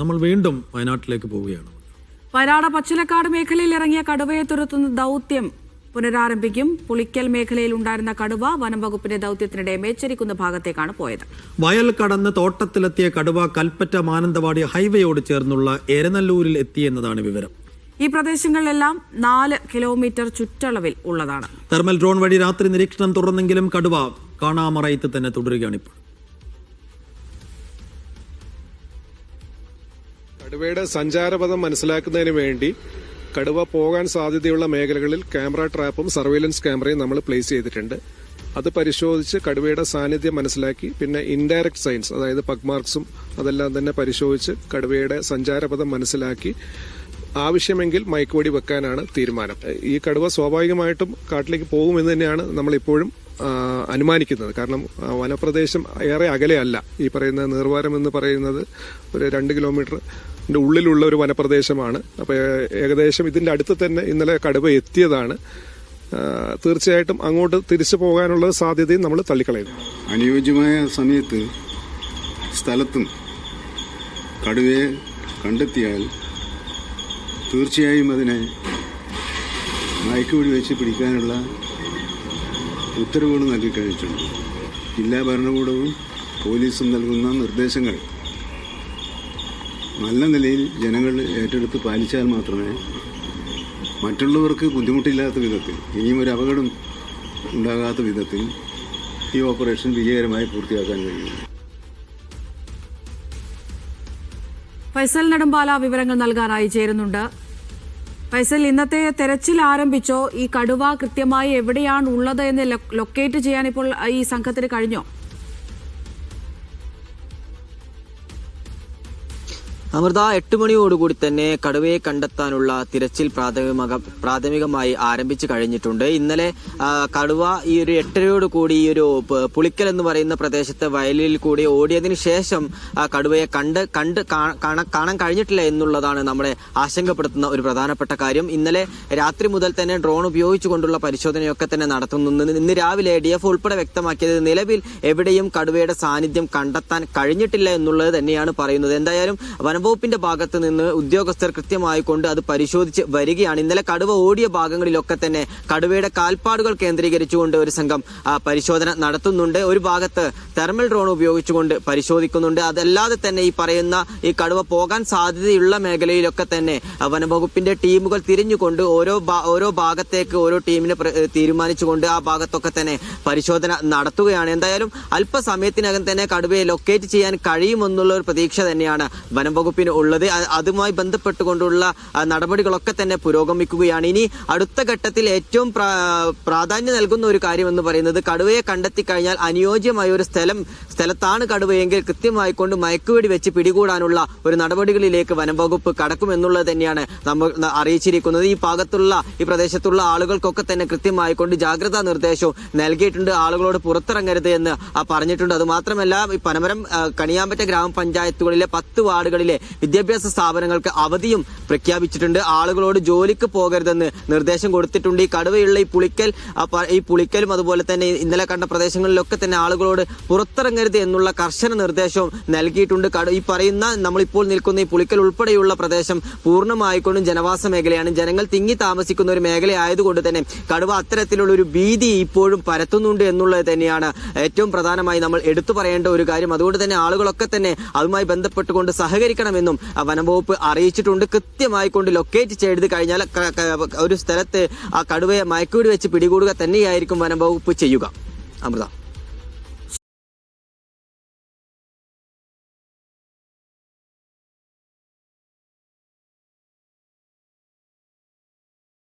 നമ്മൾ വീണ്ടും വയനാട്ടിലേക്ക് പോവുകയാണ്. വയനാട് പച്ചിലക്കാട് മേഖലയിൽ ഇറങ്ങിയ കടുവയെ തുരത്തുന്ന ദൗത്യം പുനരാരംഭിക്കും. പുളിക്കൽ മേഖലയിൽ ഉണ്ടായിരുന്ന കടുവ വനം വകുപ്പിന്റെ ദൗത്യത്തിനിടെ മേച്ചരിക്കുന്ന ഭാഗത്തേക്കാണ് പോയത്. വയൽ കടന്ന് തോട്ടത്തിലെത്തിയ കടുവ കൽപ്പറ്റ മാനന്തവാടി ഹൈവേയോട് ചേർന്നുള്ള എരനല്ലൂരിൽ എത്തിയെന്നതാണ് വിവരം. ഈ പ്രദേശങ്ങളിലെല്ലാം നാല് കിലോമീറ്റർ ചുറ്റളവിൽ ഉള്ളതാണ്. തെർമൽ ഡ്രോൺ വഴി രാത്രി നിരീക്ഷണം തുടർന്നെങ്കിലും കടുവ കാണാമറയത്ത് തന്നെ തുടരുകയാണിപ്പോൾ കടുവയുടെ സഞ്ചാരപഥം മനസ്സിലാക്കുന്നതിന് വേണ്ടി കടുവ പോകാൻ സാധ്യതയുള്ള മേഖലകളിൽ ക്യാമറ ട്രാപ്പും സർവൈലൻസ് ക്യാമറയും നമ്മൾ പ്ലേസ് ചെയ്തിട്ടുണ്ട്. അത് പരിശോധിച്ച് കടുവയുടെ സാന്നിധ്യം മനസ്സിലാക്കി പിന്നെ ഇൻഡയറക്ട് സയൻസ് അതായത് പഗ്മാർക്സും അതെല്ലാം തന്നെ പരിശോധിച്ച് കടുവയുടെ സഞ്ചാരപഥം മനസ്സിലാക്കി ആവശ്യമെങ്കിൽ മയക്കുവടി വെക്കാനാണ് തീരുമാനം. ഈ കടുവ സ്വാഭാവികമായിട്ടും കാട്ടിലേക്ക് പോകുമെന്ന് തന്നെയാണ് നമ്മളിപ്പോഴും അനുമാനിക്കുന്നത്. കാരണം വനപ്രദേശം ഏറെ അകലെയല്ല. ഈ പറയുന്ന നീർവാരം എന്ന് പറയുന്നത് ഒരു രണ്ട് കിലോമീറ്ററിന്റെ ഉള്ളിലുള്ള ഒരു വനപ്രദേശമാണ്. അപ്പോൾ ഏകദേശം ഇതിന്റെ അടുത്ത് തന്നെ ഇന്നലെ കടുവ എത്തിയതാണ്. തീർച്ചയായിട്ടും അങ്ങോട്ട് തിരിച്ചു പോകാനുള്ള സാധ്യതയും നമ്മൾ തള്ളിക്കളയുന്നു. അനുയോജ്യമായ സമയത്ത് സ്ഥലത്തും കടുവയെ കണ്ടെത്തിയാൽ തീർച്ചയായും അതിനെ മയക്കുപിടി വെച്ച് പിടിക്കാനുള്ള ഉത്തരവുകൾ നൽകി കഴിഞ്ഞിട്ടുണ്ട് ജില്ലാ ഭരണകൂടവും പോലീസും നൽകുന്ന നിർദ്ദേശങ്ങൾ നല്ല നിലയിൽ ജനങ്ങൾ ഏറ്റെടുത്ത് പാലിച്ചാൽ മാത്രമേ മറ്റുള്ളവർക്ക് ബുദ്ധിമുട്ടില്ലാത്ത വിധത്തിൽ ഇനിയും ഒരു അപകടം ഉണ്ടാകാത്ത വിധത്തിൽ ഈ ഓപ്പറേഷൻ വിജയകരമായി പൂർത്തിയാക്കാൻ കഴിയും ഫൈസൽ നെടുമ്പാല വിവരങ്ങൾ നൽകാനായി ചേരുന്നുണ്ട്. ഫൈസൽ ഇന്നത്തെ തെരച്ചിൽ ആരംഭിച്ചോ? ഈ കടുവ കൃത്യമായി എവിടെയാണ് ഉള്ളത് എന്ന് ലൊക്കേറ്റ് ചെയ്യാൻ ഇപ്പോൾ ഈ സംഘത്തിന് കഴിഞ്ഞോ? അമൃത എട്ട് മണിയോടുകൂടി തന്നെ കടുവയെ കണ്ടെത്താനുള്ള തിരച്ചിൽ പ്രാഥമിക പ്രാഥമികമായി ആരംഭിച്ചു കഴിഞ്ഞിട്ടുണ്ട്. ഇന്നലെ കടുവ ഈ ഒരു എട്ടരയോട് കൂടി ഈ ഒരു പുളിക്കൽ എന്ന് പറയുന്ന പ്രദേശത്തെ വയലിൽ കൂടി ഓടിയതിനു ശേഷം കടുവയെ കണ്ട് കണ്ട് കാണാൻ കാണാൻ കഴിഞ്ഞിട്ടില്ല എന്നുള്ളതാണ് നമ്മളെ ആശങ്കപ്പെടുത്തുന്ന ഒരു പ്രധാനപ്പെട്ട കാര്യം. ഇന്നലെ രാത്രി മുതൽ തന്നെ ഡ്രോൺ ഉപയോഗിച്ചുകൊണ്ടുള്ള പരിശോധനയൊക്കെ തന്നെ നടത്തുന്നു. ഇന്ന് രാവിലെ ഡി എഫ് ഉൾപ്പെടെ വ്യക്തമാക്കിയത് നിലവിൽ എവിടെയും കടുവയുടെ സാന്നിധ്യം കണ്ടെത്താൻ കഴിഞ്ഞിട്ടില്ല എന്നുള്ളത് തന്നെയാണ് പറയുന്നത്. എന്തായാലും വനംവകുപ്പിന്റെ ഭാഗത്ത് നിന്ന് ഉദ്യോഗസ്ഥർ കൃത്യമായി കൊണ്ട് അത് പരിശോധിച്ച് വരികയാണ്. ഇന്നലെ കടുവ ഓടിയ ഭാഗങ്ങളിലൊക്കെ തന്നെ കടുവയുടെ കാൽപ്പാടുകൾ കേന്ദ്രീകരിച്ചുകൊണ്ട് ഒരു സംഘം പരിശോധന നടത്തുന്നുണ്ട്. ഒരു ഭാഗത്ത് തെർമൽ ഡ്രോൺ ഉപയോഗിച്ചുകൊണ്ട് പരിശോധിക്കുന്നുണ്ട്. അതല്ലാതെ തന്നെ ഈ പറയുന്ന ഈ കടുവ പോകാൻ സാധ്യതയുള്ള മേഖലയിലൊക്കെ തന്നെ വനംവകുപ്പിന്റെ ടീമുകൾ തിരിഞ്ഞുകൊണ്ട് ഓരോ ഓരോ ഭാഗത്തേക്ക് ഓരോ ടീമിനെ തീരുമാനിച്ചുകൊണ്ട് ആ ഭാഗത്തൊക്കെ തന്നെ പരിശോധന നടത്തുകയാണ്. എന്തായാലും അല്പസമയത്തിനകം തന്നെ കടുവയെ ലൊക്കേറ്റ് ചെയ്യാൻ കഴിയുമെന്നുള്ള ഒരു പ്രതീക്ഷ തന്നെയാണ് വനം വകുപ്പിന് ഉള്ളത്. അതുമായി ബന്ധപ്പെട്ടുകൊണ്ടുള്ള നടപടികളൊക്കെ തന്നെ പുരോഗമിക്കുകയാണ്. ഇനി അടുത്ത ഘട്ടത്തിൽ ഏറ്റവും പ്രാധാന്യം നൽകുന്ന ഒരു കാര്യം എന്ന് പറയുന്നത് കടുവയെ കണ്ടെത്തി കഴിഞ്ഞാൽ അനുയോജ്യമായ ഒരു സ്ഥലം സ്ഥലത്താണ് കടുവയെങ്കിൽ കൃത്യമായി കൊണ്ട് മയക്കുവെടി വെച്ച് പിടികൂടാനുള്ള ഒരു നടപടികളിലേക്ക് വനം വകുപ്പ് കടക്കുമെന്നുള്ളത് തന്നെയാണ് നമ്മൾ അറിയിച്ചിരിക്കുന്നത്. ഈ ഭാഗത്തുള്ള ഈ പ്രദേശത്തുള്ള ആളുകൾക്കൊക്കെ തന്നെ കൃത്യമായി കൊണ്ട് ജാഗ്രതാ നിർദ്ദേശവും നൽകിയിട്ടുണ്ട്. ആളുകളോട് പുറത്തിറങ്ങരുത് എന്ന് പറഞ്ഞിട്ടുണ്ട്. അത് മാത്രമല്ല ഈ പനമരം കണിയാമ്പറ്റ ഗ്രാമപഞ്ചായത്തുകളിലെ പത്ത് വാർഡുകളിലെ വിദ്യാഭ്യാസ സ്ഥാപനങ്ങൾക്ക് അവധിയും പ്രഖ്യാപിച്ചിട്ടുണ്ട്. ആളുകളോട് ജോലിക്ക് പോകരുതെന്ന് നിർദ്ദേശം കൊടുത്തിട്ടുണ്ട്. ഈ കടുവയുള്ള ഈ പുളിക്കൽ ഈ പുളിക്കലും അതുപോലെ തന്നെ ഇന്നലെ കണ്ട പ്രദേശങ്ങളിലൊക്കെ തന്നെ ആളുകളോട് പുറത്തിറങ്ങരുത് എന്നുള്ള കർശന നിർദ്ദേശവും നൽകിയിട്ടുണ്ട്. ഈ പറയുന്ന നമ്മളിപ്പോൾ നിൽക്കുന്ന ഈ പുളിക്കൽ ഉൾപ്പെടെയുള്ള പ്രദേശം പൂർണമായിക്കൊണ്ടും ജനവാസ മേഖലയാണ്. ജനങ്ങൾ തിങ്ങി താമസിക്കുന്ന ഒരു മേഖല ആയതുകൊണ്ട് തന്നെ കടുവ അത്തരത്തിലുള്ള ഒരു ഭീതി ഇപ്പോഴും പരത്തുന്നുണ്ട് എന്നുള്ളത് തന്നെയാണ് ഏറ്റവും പ്രധാനമായി നമ്മൾ എടുത്തു പറയേണ്ട ഒരു കാര്യം. അതുകൊണ്ട് തന്നെ ആളുകളൊക്കെ തന്നെ അതുമായി ബന്ധപ്പെട്ടുകൊണ്ട് സഹകരിക്കണമെന്നും ആ വനംവകുപ്പ് അറിയിച്ചിട്ടുണ്ട്. കൃത്യമായി കൊണ്ട് ലൊക്കേറ്റ് ചെയ്ത് കഴിഞ്ഞാൽ ഒരു സ്ഥലത്ത് ആ കടുവയെ മയക്കുവെടി വെച്ച് പിടികൂടുക തന്നെയായിരിക്കും വനംവകുപ്പ് ചെയ്യുക. അമൃത.